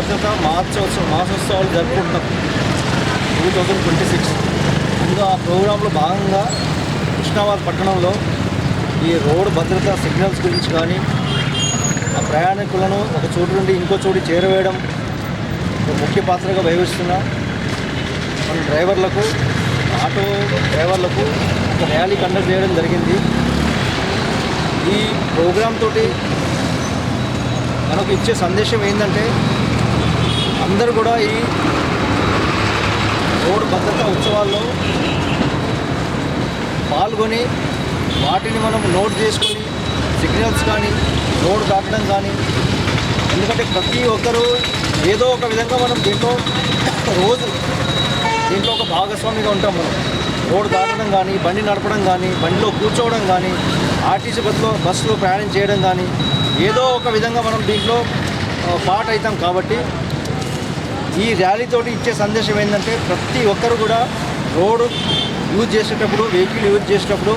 భద్రత మార్చోత్సవం మాసోత్సవాలు జరుపుకుంటున్నాం. Two thousand twenty six. ముందు ఆ ప్రోగ్రాంలో భాగంగా కృష్ణాబాద్ పట్టణంలో ఈ రోడ్డు భద్రత సిగ్నల్స్ గురించి కానీ ఆ ప్రయాణికులను ఒక చోటు నుండి ఇంకో చోటు చేరవేయడం ఒక ముఖ్య పాత్రగా వహిస్తున్న మన డ్రైవర్లకు ఆటో డ్రైవర్లకు ఒక ర్యాలీ కండక్ట్ చేయడం జరిగింది. ఈ ప్రోగ్రామ్ తోటి మనకు ఇచ్చే సందేశం ఏంటంటే అందరూ కూడా ఈ రోడ్డు భద్రతా ఉత్సవాల్లో పాల్గొని వాటిని మనం నోట్ చేసుకొని సిగ్నల్స్ కానీ రోడ్ దాటడం కానీ ఎందుకంటే ప్రతి ఒక్కరూ ఏదో ఒక విధంగా మనం దీంట్లో రోజు దీంట్లో ఒక భాగస్వామిగా ఉంటాం మనం. రోడ్ దాటడం కానీ బండి నడపడం కానీ బండిలో కూర్చోవడం కానీ ఆర్టీసీ బస్సులో బస్సులో ప్రయాణం చేయడం కానీ ఏదో ఒక విధంగా మనం దీంట్లో పాట అవుతాం కాబట్టి ఈ ర్యాలీతోటి ఇచ్చే సందేశం ఏంటంటే ప్రతి ఒక్కరు కూడా రోడ్డు యూజ్ చేసేటప్పుడు వెహికల్ యూజ్ చేసేటప్పుడు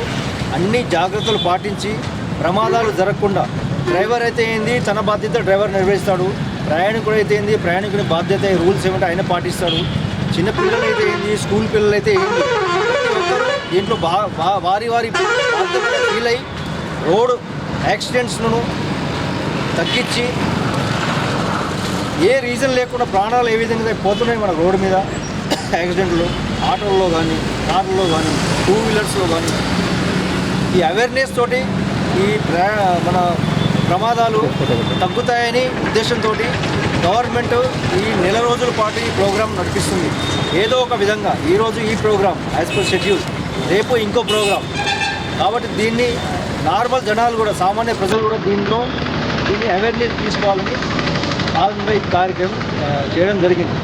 అన్ని జాగ్రత్తలు పాటించి ప్రమాదాలు జరగకుండా డ్రైవర్ అయితే ఏంది తన బాధ్యత డ్రైవర్ నిర్వహిస్తాడు ప్రయాణికుడు అయితే ఏంది ప్రయాణికుడి బాధ్యత రూల్స్ ఏమంటే ఆయన పాటిస్తాడు చిన్న పిల్లలు అయితే ఏంది స్కూల్ పిల్లలు అయితే ఏంది. దీంట్లో బా వారి వారి బాధ్యత ఫీల్ అయ్యి రోడ్ యాక్సిడెంట్స్ను తగ్గించి ఏ రీజన్ లేకుండా ప్రాణాలు ఏ విధంగా పోతున్నాయి మన రోడ్డు మీద? యాక్సిడెంట్లు ఆటోల్లో కానీ కార్లలో కానీ టూ వీలర్స్లో కానీ ఈ అవేర్నెస్ తోటి ఈ మన ప్రమాదాలు తగ్గుతాయని ఉద్దేశంతో గవర్నమెంట్ ఈ నెల రోజుల పాటు ఈ ప్రోగ్రాం నడిపిస్తుంది. ఏదో ఒక విధంగా ఈరోజు ఈ ప్రోగ్రాం యాజ్ పర్ షెడ్యూల్ రేపు ఇంకో ప్రోగ్రాం కాబట్టి దీన్ని నార్మల్ జనాలు కూడా సామాన్య ప్రజలు కూడా దీంట్లో దీన్ని అవేర్నెస్ తీసుకోవాలని ఆల్రెడీ ఈ కార్యక్రమం చేయడం జరిగింది.